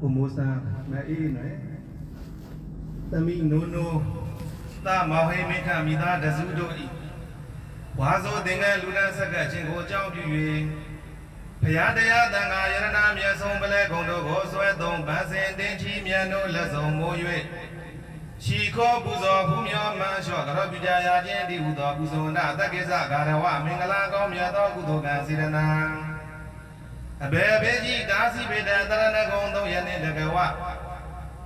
ကိုမိုးစံမအေးနော်သမီးနိုးနိုးသာမောင်ဟိမိခမိသားတစုတို့ဤဝါဆိုသင်္ကန်းလူဒန်းဆက်ကချင်းကိုအကြောင်းပြု၍ဘုရားတရားတန်ခါယရနာမြတ်ဆုံးပလဲကုံတို့ကိုဆွဲသုံးဗန်းစင်တင်ချီမြတ်တို့လက်ဆောင်မိုး၍ရှီခောပူဇော်ဖူးမြော်မှန်လျှော့ကြောပြကြရာချင်းတည်ဟူသောပူဇော်နာတက္ကိစ္စဂါရဝမင်္ဂလာကောင်းမြတ်သောကုသိုလ်ကံစေရနာ အဘေဘေကြီးကာစီပေတံတရဏဂုံသုံးရနှင့်တကဝ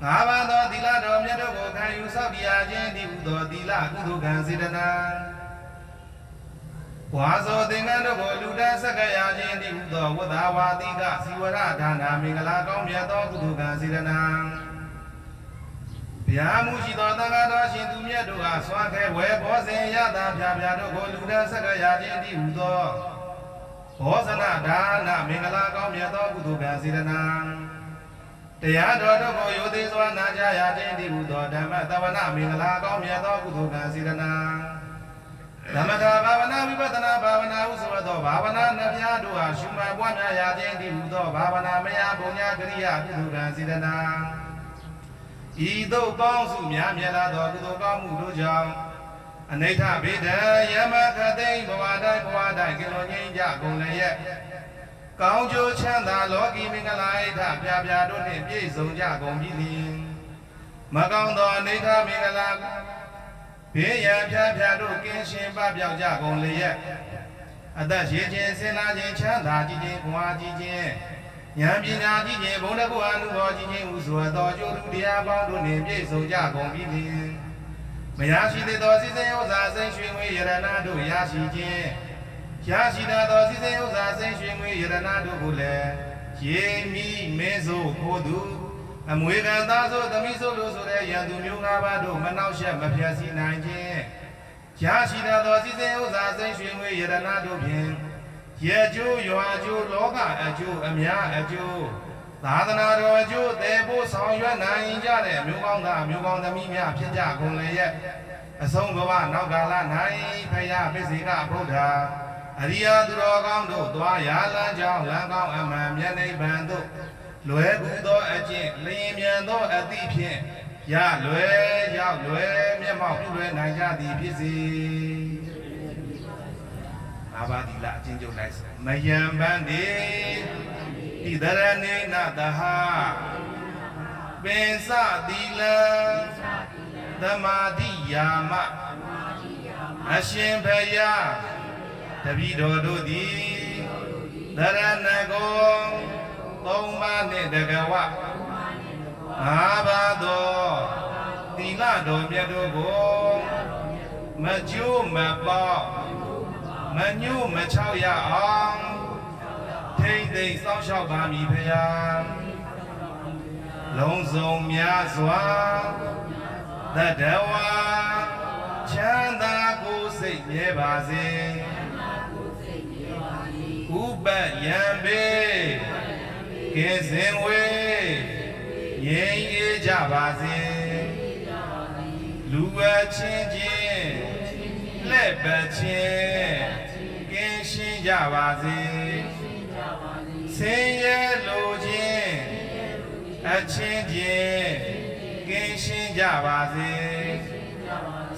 ငါးပါးသောသီလတော်မြတ်တို့ကိုခံယူဆောက်တရားခြင်းဒီဟုသောသီလကုသိုလ်ကံစေတနာဝါဇောသင်္ကန်းတို့ကိုလူတန်းဆက်ကရာခြင်းဒီဟုသောဝတ္တဝါတိကဇီဝရဒါနာမင်္ဂလာကောင်းမြတ်သောကုသိုလ်ကံစေတနာဗျာမှုရှိသောသံဃာတော်ရှင်သူမြတ်တို့အားစွာခဲဝဲဘောဇင်ရတာဖြာဖြာတို့ကိုလူတန်းဆက်ကရာခြင်းဒီဟုသော ဘောဇနဒါနမင်္ဂလာကောင်းမြတ်သောကုသိုလ်ကံစေတနာတရားတော်တို့ကိုယိုသေးစွာနာကြားရခြင်းဒီဟုသောဓမ္မသဝနာမင်္ဂလာကောင်းမြတ်သောကုသိုလ်ကံစေတနာဓမ္မတာဘာဝနာဝိပဿနာဘာဝနာဟုဆိုသောဘာဝနာနှပြတို့ဟာရှုမှတ်ပွားများရခြင်းဒီဟုသောဘာဝနာမယဘုံညာကရိယာကုသိုလ်ကံစေတနာဤသို့ပေါင်းစုများမြတ်လာသောကုသိုလ်ကောင်းမှုတို့ကြောင့် အနိဋ္ဌဗေဒံယမခသိဘဝတိုင်းဘဝတိုင်းကလွန်ငင်းကြကုန်လည်းရဲ့ကောင်းကျိုးချမ်းသာလောကီမင်္ဂလာဣဋ္ဌပြပြတို့နှင့်ပြည့်စုံကြကုန်ပြီလင်မကောင်းသောအနိဋ္ဌမင်္ဂလာဘေးရန်ပြပြတို့ကင်းရှင်းပပျောက်ကြကုန်လည်းရဲ့အသက်ရှိခြင်းစင်လာခြင်းချမ်းသာကြည်ခြင်းဘဝကြည်ခြင်းဉာဏ်ပညာကြည်ခြင်းဘုံတကုအနုဘောကြည်ခြင်းဥစွာသောကျိုးသူတရားပေါင်းတို့နှင့်ပြည့်စုံကြကုန်ပြီလင် မရရှိသေးသောစီစဉ်ဥစ္စာစိတ်ရွှေငွေယရနာတို့ရရှိခြင်းရရှိတတ်သောစီစဉ်ဥစ္စာစိတ်ရွှေငွေယရနာတို့ကိုလည်းရေမီမင်းစို့ခိုးသူအမွေခံသားစို့သမီးစို့လို့ဆိုတဲ့ရန်သူမျိုးငါးပါးတို့မနှောက်ယှက်မဖျက်ဆီးနိုင်ခြင်းရရှိတတ်သောစီစဉ်ဥစ္စာစိတ်ရွှေငွေယရနာတို့ဖြင့်ရေကျိုးရွာကျိုးလောကအကျိုးအများအကျိုး သာသနာတော်အကျိုးသေဖို့ဆောင်ရွက်နိုင်ကြတဲ့မျိုးကောင်းသားမျိုးကောင်းသမီးများဖြစ်ကြကုန်လေရဲ့အဆုံးဘဝနောက်ကာလ၌ဖယားပစ္စေကဗုဒ္ဓအရိယာသူတော်ကောင်းတို့သွားရလန်းကြောင်းလမ်းကောင်းအမှန်မြတ်နိဗ္ဗာန်သို့လွယ်ကူသောအကျင့်လျင်မြန်သောအသည့်ဖြင့်ရလွယ်ရောက်လွယ်မျက်မှောက်ပြုလွယ်နိုင်ကြသည်ဖြစ်စေအာဘာဒီလာအချင်းကျုပ်လိုက်မယံပန်းဒီ ဣဒရဏေနတဟပင်စသီလံသမာတိယာမအရှင်ဘယတပိတော်တို့သည်သရဏဂုံသုံးပါးနှင့်တကဝငါးပါးသောသီလတော်မြတ်တို့ကိုမကျိုးမပေါမညှို့မချောက်ရအောင် ထိမ့်သိမ့်စောင့်ရှောက်ပါမည်ဖရာလုံးစုံများစွာတတဝါချမ်းသာကိုယ်စိတ်မြဲပါစေဥပယံပေကဲစင်ဝေငြိမ်းအေးကြပါစေလူဝချင်းချင်းလက်ပတ်ချင်းကင်းရှင်းကြပါစေ ဆင်းရဲလိုခြင်းအချင်းချင်းကင်းရှင်းကြပါစေ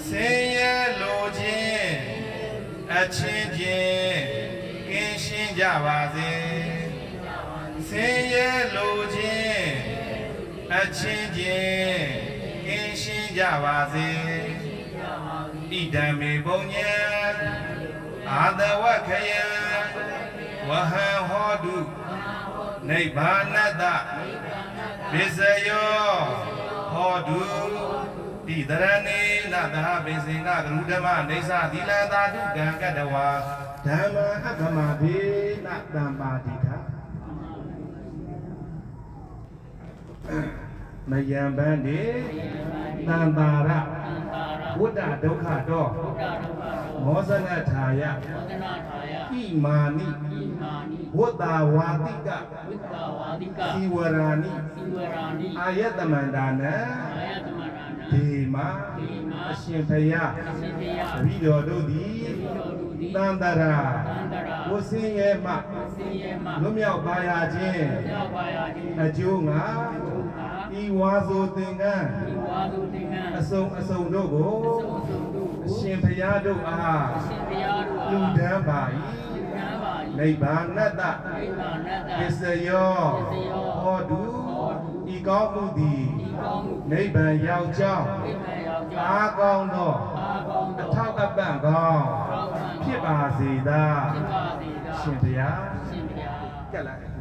ဆင်းရဲလိုခြင်းအချင်းချင်းကင်းရှင်းကြပါစေဆင်းရဲလိုခြင်းအချင်းချင်းကင်းရှင်းကြပါစေဣဒံမေဘုံညံအာတဝခယံဝဟံဟောတု နိဗ္ဗာနတပစ္စယောဟောတုတိတရဏေနသဟပိစင်ကဂရုဓမ္မနေသသီလသာတုကံကတဝါဓမ္မအကမဘေနတံပါတိထမယံပန္တိတံပါရဝိတ္တဒုက္ခတော မောဇနထာယဝန္ဒနာထာယဣမာနိဣမာနိဝတ္တဝါတိကဝိတ္တဝါဒိကသီဝရာနိသီဝရာနိအာယတမန္တာနံအာယတမရဏံဒေမဒေမအရှင်ဖယအရှင်တေယအဘိတော်တို့သည်တိတော်သူတိသည်တန်တရာတန္တရာကိုစင်းရဲ့မှစင်ရဲမှလွတ်မြောက်ပါရခြင်းရောက်ပါရခြင်းအကျိုးငါအာ ဤဝါဆိုသင်္ကန်းဒီဝါသူသင်္ကန်းအစုံအစုံတို့ကိုသုံးစုံတို့အကိုရှင်ဘုရားတို့အားအရှင်ဘုရားတို့အားလူဒန်းပါလူကမ်းပါ၏၏နိဗ္ဗာနတ္တနိဗ္ဗာန်တပစ္စယောပစ္စယောဟောတုဤကောင်းမှုသည်ဒီကောင်းမှုနိဗ္ဗာန်ရောက်ကြောင်းနိဗ္ဗာန်ရောက်ကြောအားကောင်းသောအာကောင်းအသောထောက်အပံ့ကောင်းထောက်ပံ့ဖြစ်ပါစေသာဖြစ်ပါစေသာရှင်ဘုရားရှင်ဘုရားကက်လိုက်